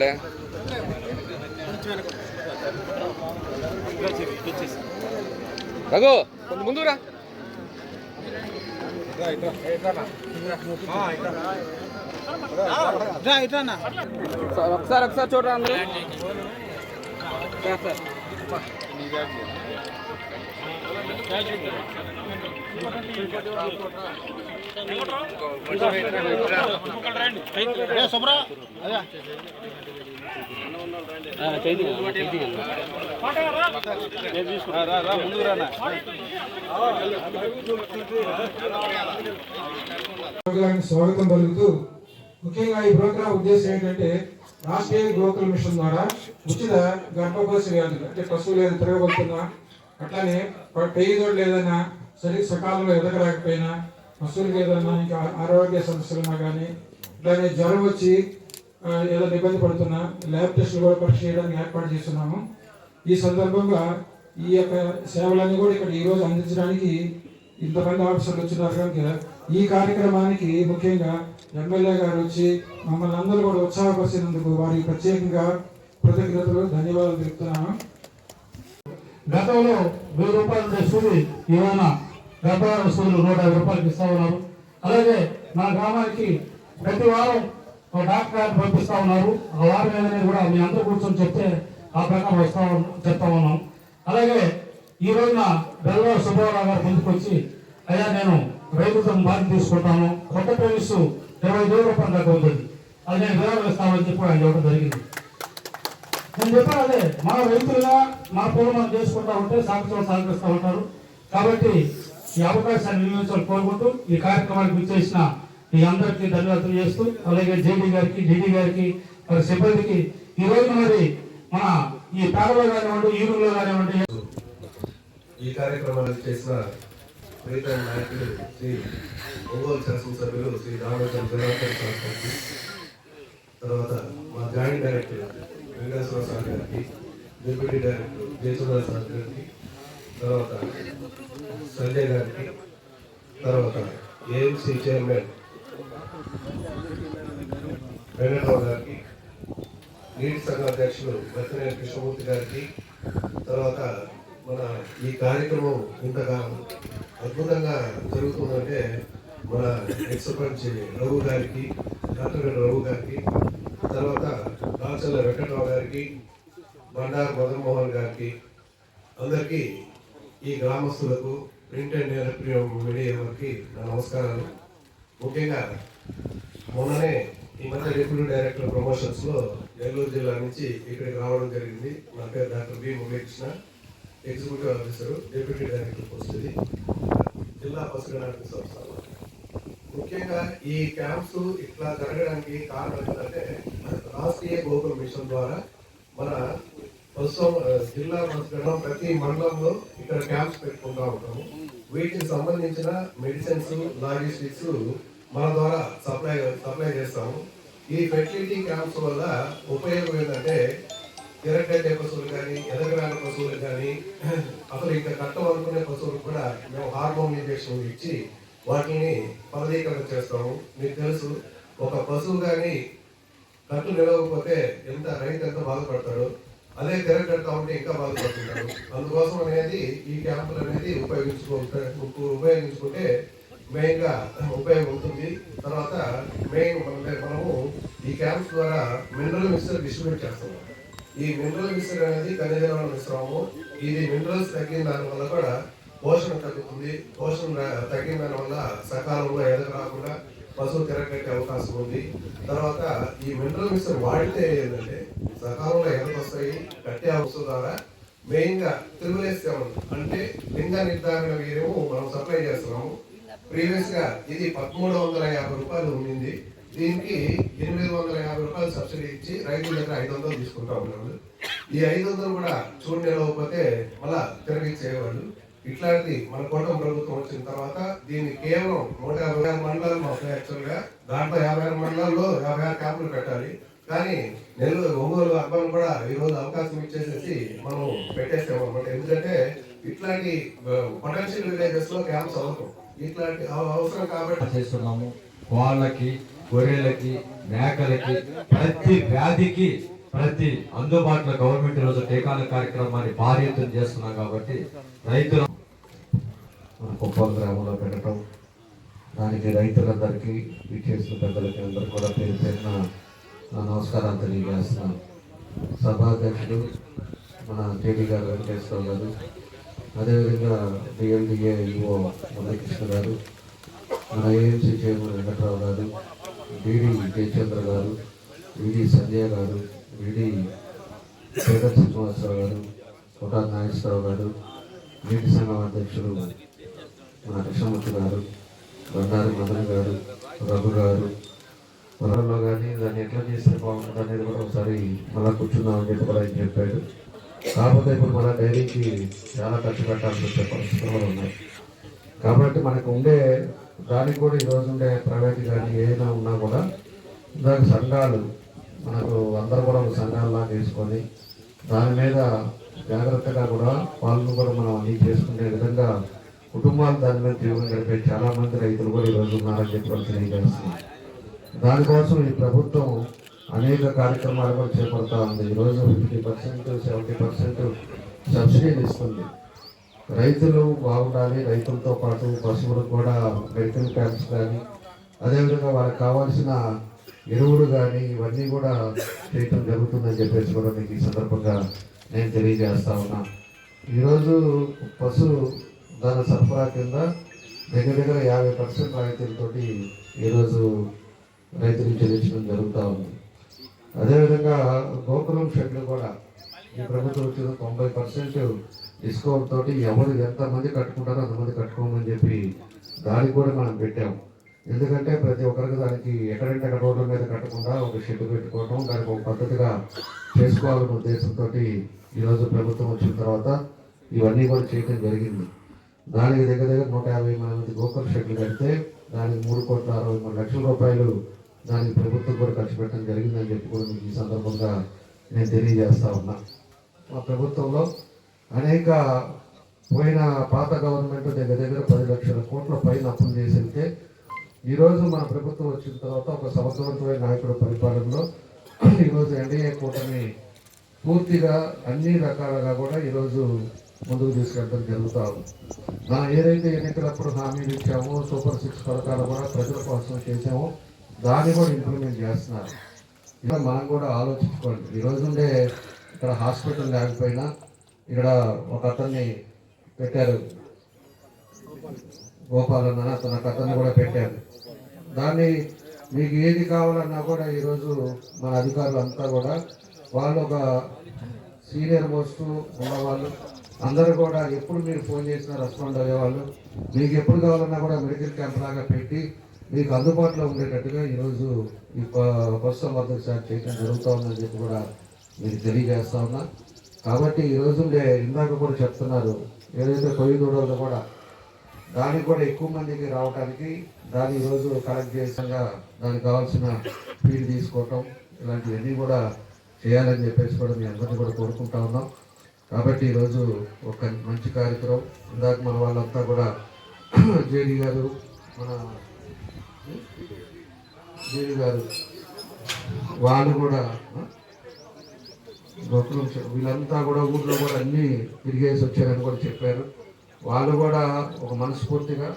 లే రఘు కొంచెం ముందురా ఒకసారి ఒకసారి చూడరా అందరూ సార్, స్వాగతం పలుకుతూ ముఖ్యంగా ఈ ప్రోగ్రాం ఉద్దేశం ఏంటంటే రాష్ట్రీయ గోకుల మిషన్ ద్వారా ఉచిత గర్భకోశ వ్యాధులు అంటే పశువులు ఏదైనా తిరగబోతున్నా అట్లానే పేదోళ్ళు లేదన్నా సరి సకాలంలో ఎదగలేకపోయినా పశువులకి ఏదైనా ఇంకా ఆరోగ్య సమస్యలు ఉన్నా కానీ దాని జ్వరం వచ్చి ఏదైనా ఇబ్బంది పడుతున్నా ల్యాబ్ టెస్టులు కూడా పరీక్ష చేయడానికి ఏర్పాటు చేస్తున్నాము. ఈ సందర్భంగా ఈ యొక్క సేవలన్నీ కూడా ఇక్కడ ఈరోజు అందించడానికి ఇంతమంది ఆఫీసర్లు వచ్చినారు కనుక ఈ కార్యక్రమానికి ముఖ్యంగా ఎమ్మెల్యే గారు వచ్చి మమ్మల్ని అందరూ కూడా ఉత్సాహపరిచినందుకు వారికి ప్రత్యేకంగా కృతజ్ఞతలు ధన్యవాదాలు తెలుపుతున్నాను. గతంలో వెయ్యి రూపాయలు తెస్తుంది ఇవాళ వ్యాపార వస్తువులు నూట యాభై రూపాయలకి ఇస్తా ఉన్నారు. అలాగే మా గ్రామానికి ప్రతి వారం ఒక డాక్టర్ గారిని పంపిస్తా ఉన్నారు. ఆ వారం ఏదైనా కూడా మీ అందరూ కూర్చొని చెప్తే ఆ ప్రకారం వస్తా చెప్తా ఉన్నాం. అలాగే ఈ రోజున బెల్లవారు సుబ్బారావు గారు ముందుకు వచ్చి అయ్యా నేను రైతుతో బాధ్యత తీసుకుంటాను. కొత్త ప్రేమిస్ ఇరవై వేల రూపాయల దాకా ఉంటుంది అది నేను విరాళం ఇస్తామని చెప్పి ఆయన చెప్పడం జరిగింది. నేను చెప్పాను అదే మా రైతులుగా మా పూలు మనం చేసుకుంటా ఉంటే సాగుతూ సహకరిస్తూ ఉంటారు. కాబట్టి ఈ అవకాశాన్ని వినియోగించాలని కోరుకుంటూ ఈ కార్యక్రమానికి విచ్చేసిన మీ అందరికీ ధన్యవాదాలు చేస్తూ అలాగే జేడీ గారికి డిడి గారికి మరి సిబ్బందికి ఈ రోజు మరి మన ఈ పేదలో కానివ్వండి ఈరులో కానివ్వండి. ఈ కార్యక్రమానికి చేసిన ప్రీతం నాయకులు శ్రీ ఒంగోలు శాసనసభ్యులు శ్రీ రామచంద్ర జనార్దన్ సార్ గారికి తర్వాత మా జాయింట్ డైరెక్టర్ వెంకటేశ్వర సార్ గారికి డిప్యూటీ డైరెక్టర్ జయచంద్ర సార్ గారికి తర్వాత సంజయ్ గారికి తర్వాత ఏఎంసీ చైర్మన్ వెంకటరావు గారికి నీటి సంఘ అధ్యక్షులు బతినేని కృష్ణమూర్తి గారికి తర్వాత మన ఈ కార్యక్రమం ఇంతగా అద్భుతంగా జరుగుతుందంటే మన ఎక్స్పంచి రఘు గారికి డాక్టర్ రఘు గారికి తర్వాత రాచల్ల వెంకటరావు గారికి బండారు మదన్మోహన్ గారికి అందరికీ ఈ గ్రామస్తులకు ప్రింట్ అండ్ ఎలక్ట్రిక్ మీడియా వారికి నా నమస్కారాలు. ముఖ్యంగా మొన్ననే ఈ మధ్య డిప్యూటీ డైరెక్టర్ ప్రమోషన్స్లో నెల్లూరు జిల్లా నుంచి ఇక్కడికి రావడం జరిగింది. నా పేరు doctor B Muralikrishna executive officer deputy director post ఇది. జిల్లా పసుగడానికి సంస్థ ముఖ్యంగా ఈ క్యాంప్స్ ఇట్లా జరగడానికి కారణం ఏంటంటే రాష్ట్రీయ గోకుల మిషన్ ద్వారా మన ప్రస్తుతం జిల్లా ప్రతి మండలంలో ఇక్కడ క్యాంప్స్ పెట్టుకుంటా ఉంటాము. వీటికి సంబంధించిన మెడిసిన్స్ లాజిస్టిక్స్ మన ద్వారా సప్లై సప్లై చేస్తాము. ఈ ఫెసిలిటీ క్యాంప్స్ వల్ల ఉపయోగం ఏంటంటే తిరగట్టే పశువులు కానీ ఎదగరాని పశువులు కానీ అసలు ఇంకా కట్టవనుకునే పశువులు కూడా మేము హార్మోన్ ఇంజక్షన్ ఇచ్చి వాటిని ఫలదీకరణ చేస్తాము. మీకు తెలుసు ఒక పశువు కానీ కట్టు నిలవకపోతే ఎంత రైతు ఎంత బాధపడతాడు? అదే తిరగడతా ఉంటే ఇంకా బాధపడుతున్నారు అందుకోసం అనేది ఈ క్యాంపులు అనేది ఉపయోగించుకుంటే ఉపయోగించుకుంటే మెయిన్గా ఉపయోగం ఉంటుంది. తర్వాత మెయిన్ మనము ఈ క్యాంప్స్ ద్వారా మినరల్ మిక్సర్ డిస్ట్రిబ్యూట్ చేస్తాము ఈ మినరల్ మిక్సర్ అనేది ఖనిజాల మిశ్రమము. ఇది మినరల్స్ తగ్గిన దానివల్ల కూడా పోషణ తగ్గుతుంది. పోషణ తగ్గిన దానివల్ల సకాలంలో ఎదగ రాకుండా పశువు తిరగట్టే అవకాశం ఉంది. తర్వాత ఈ మినరల్ మిక్సర్ వాడితే ఏంటంటే సకాలంలో ఎదగ వస్తాయి కట్టే అవసరం ద్వారా మెయిన్గా అంటే లింగ నిర్ధారణ వీరము మనం సప్లై చేస్తున్నాము. ప్రీవియస్గా ఇది పదమూడు వందల యాభై రూపాయలు ఉండింది. దీనికి ఎనిమిది వందల యాభై రూపాయలు సబ్సిడీ ఇచ్చి రైతుల దగ్గర ఐదు వందలు తీసుకుంటా ఉన్నాము ఈ ఐదు వందలు కూడా చూడలేకపోతే నిలవకపోతే మళ్ళా తిరిగి చేయవాళ్ళు ఇట్లాంటిది మన కూటమి ప్రభుత్వం వచ్చిన తర్వాత దీన్ని కేవలం నూట యాభై ఆరు మండలాలు మాకు యాక్చువల్గా. దాంట్లో యాభై ఆరు మండలాల్లో యాభై ఆరు క్యాంపులు పెట్టాలి కానీ నెల్లూరు ఒంగోలు అర్బన్ కూడా ఈ రోజు అవకాశం ఇచ్చేసేసి మనం పెట్టేసాం అనమాట ఎందుకంటే ఇట్లాంటి పొటెన్షియల్ విలేజెస్లో క్యాంప్స్ అవసరం. ఇట్లాంటి అవసరం కాబట్టి చేస్తున్నాము. వాళ్ళకి గొర్రెలకి మేకలకి ప్రతి వ్యాధికి ప్రతి అందుబాటులో గవర్నమెంట్ ఈరోజు టీకాల కార్యక్రమాన్ని భారీ ఎత్తున చేస్తున్నాం కాబట్టి రైతులు మన కుప్పం గ్రామంలో పెట్టడం దానికి రైతులందరికీ ఇచ్చేసిన పెద్దలకి అందరూ కూడా పేరు పేరున నమస్కారాలు తెలియజేస్తున్నాను సభాధ్యక్షుడు మన జేడీ గారు వెంకటేశ్వరరావు గారు అదేవిధంగా డిఎల్డిఏ ఈఓ మురళీకృష్ణ గారు మన ఏఎంసీ చైర్మన్ వెంకట్రావు గారు డిడి జయచంద్ర గారు విడి సంజయ్ గారు విడి శేఖర్ శ్రీనివాసరావు గారు కోటా నాగేశ్వరరావు గారు నీటి సంఘం అధ్యక్షుడు మన కృష్ణమూర్తి గారు బండారు మదన్ గారు రఘు గారు పొలంలో కానీ దాన్ని ఎట్లా చేస్తే బాగుంటుంది అనేది కూడా ఒకసారి మళ్ళీ కూర్చుందామని చెప్పి కూడా ఆయన చెప్పాడు. కాకపోతే ఇప్పుడు మన డైరీకి చాలా ఖర్చు పెట్టాల్సి వచ్చే పరిస్థితులు కూడా ఉన్నాయి. కాబట్టి మనకు ఉండే దానికి కూడా ఈరోజు ఉండే ప్రైవేట్ కానీ ఏదైనా ఉన్నా కూడా దాని సంఘాలు మనకు అందరూ కూడా ఒక సంఘాలలా తీసుకొని దాని మీద జాగ్రత్తగా కూడా వాళ్ళను కూడా మనం అన్ని చేసుకునే విధంగా కుటుంబాలు దాని మీద జీవనం గడిపే చాలా మంది రైతులు కూడా ఈరోజు ఉన్నారని చెప్పి తెలియజేస్తున్నాం దానికోసం ఈ ప్రభుత్వం అనేక కార్యక్రమాలు కూడా చేపడతా ఉంది. ఈరోజు ఫిఫ్టీ పర్సెంట్ సెవెంటీ పర్సెంట్ సబ్సిడీలు ఇస్తుంది. రైతులు బాగుండాలి రైతులతో పాటు పశువులకు కూడా మెడికల్ క్యాంప్స్ కానీ అదేవిధంగా వాళ్ళకి కావాల్సిన ఎరువులు కానీ ఇవన్నీ కూడా చేయటం జరుగుతుందని చెప్పేసి కూడా మీకు ఈ సందర్భంగా నేను తెలియజేస్తా ఉన్నా. ఈరోజు పశు దాని సరఫరా కింద దగ్గర దగ్గర యాభై పర్సెంట్ రైతులతోటి ఈరోజు రైతులకు చెల్లించడం జరుగుతూ ఉంది. అదేవిధంగా గోకులం షెడ్లు కూడా ఈ ప్రభుత్వం వచ్చిన తొంభై పర్సెంట్ డిస్కౌంట్ తోటి ఎవరు ఎంతమంది కట్టుకుంటారో అంతమంది కట్టుకోమని చెప్పి దానికి కూడా మనం పెట్టాము ఎందుకంటే ప్రతి ఒక్కరికి దానికి ఎక్కడంటే అక్కడ రోడ్ల మీద కట్టకుండా ఒక షెడ్ పెట్టుకోవడం దానికి ఒక పద్ధతిగా చేసుకోవాలనే ఉద్దేశంతో ఈరోజు ప్రభుత్వం వచ్చిన తర్వాత ఇవన్నీ కూడా చేయడం జరిగింది. దానికి దగ్గర దగ్గర నూట యాభై మంది గోకుల షెడ్లు కడితే దానికి మూడు కోట్ల అరవై మూడు లక్షల రూపాయలు దానికి ప్రభుత్వం కూడా ఖర్చు పెట్టడం జరిగిందని చెప్పి కూడా మీకు ఈ సందర్భంగా నేను తెలియజేస్తా ఉన్నా. మా ప్రభుత్వంలో అనేక పోయిన పాత గవర్నమెంట్ దగ్గర దగ్గర పది లక్షల కోట్ల పైన అప్పులు చేసి ఈరోజు మన ప్రభుత్వం వచ్చిన తర్వాత ఒక సమర్థవంతమైన నాయకుడు పరిపాలనలో ఈరోజు ఎన్డీఏ కూటమి పూర్తిగా అన్ని రకాలుగా కూడా ఈరోజు ముందుకు తీసుకెళ్ళడం జరుగుతూ ఉంది. మనం ఏదైతే ఎన్నికలప్పుడు హామీలు ఇచ్చామో సూపర్ సిక్స్ పథకాలు కూడా ప్రజల కోసం చేసామో దాన్ని కూడా ఇంప్లిమెంట్ చేస్తున్నారు. ఇలా మనం కూడా ఆలోచించుకోండి. ఈ ఉండే ఇక్కడ హాస్పిటల్ లేకపోయినా ఇక్కడ ఒక అతన్ని పెట్టారు. గోపాలన్న అని అతను ఒక అతన్ని కూడా పెట్టారు. దాన్ని మీకు ఏది కావాలన్నా కూడా ఈరోజు మన అధికారులు అంతా కూడా వాళ్ళు ఒక సీనియర్ మోస్ట్ ఉన్నవాళ్ళు అందరూ కూడా ఎప్పుడు మీరు ఫోన్ చేసినా రెస్పాండ్ అయ్యేవాళ్ళు. మీకు ఎప్పుడు కావాలన్నా కూడా మెడికల్ క్యాంప్ లాగా పెట్టి మీకు అందుబాటులో ఉండేటట్టుగా ఈరోజు ఈ ప- పశు వద్దకు చేయడం జరుగుతూ ఉందని చెప్పి కూడా మీకు తెలియజేస్తా ఉన్నా. కాబట్టి ఈ రోజుండే ఇందాక కూడా చెప్తున్నారు ఏదైతే కొయ్యి దూడలు కూడా దానికి కూడా ఎక్కువ మందికి రావడానికి దాన్ని ఈరోజు కలెక్ట్ చేసంగా దానికి కావాల్సిన ఫీడ్ తీసుకోవటం ఇలాంటివన్నీ కూడా చేయాలని చెప్పేసి కూడా మీ అందరినీ కూడా కోరుకుంటా ఉన్నాం. కాబట్టి ఈరోజు ఒక మంచి కార్యక్రమం. ఇందాక మన వాళ్ళంతా కూడా జేడి గారు మన జేడి గారు వాళ్ళు కూడా చె- వీళ్ళంతా కూడా ఊర్లో కూడా అన్ని తిరిగేసి వచ్చారని కూడా చెప్పారు. వాళ్ళు కూడా ఒక మనస్ఫూర్తిగా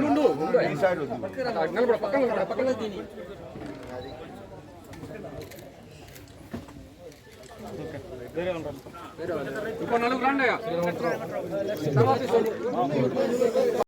ముందు ఇంకో నలుగురు రండి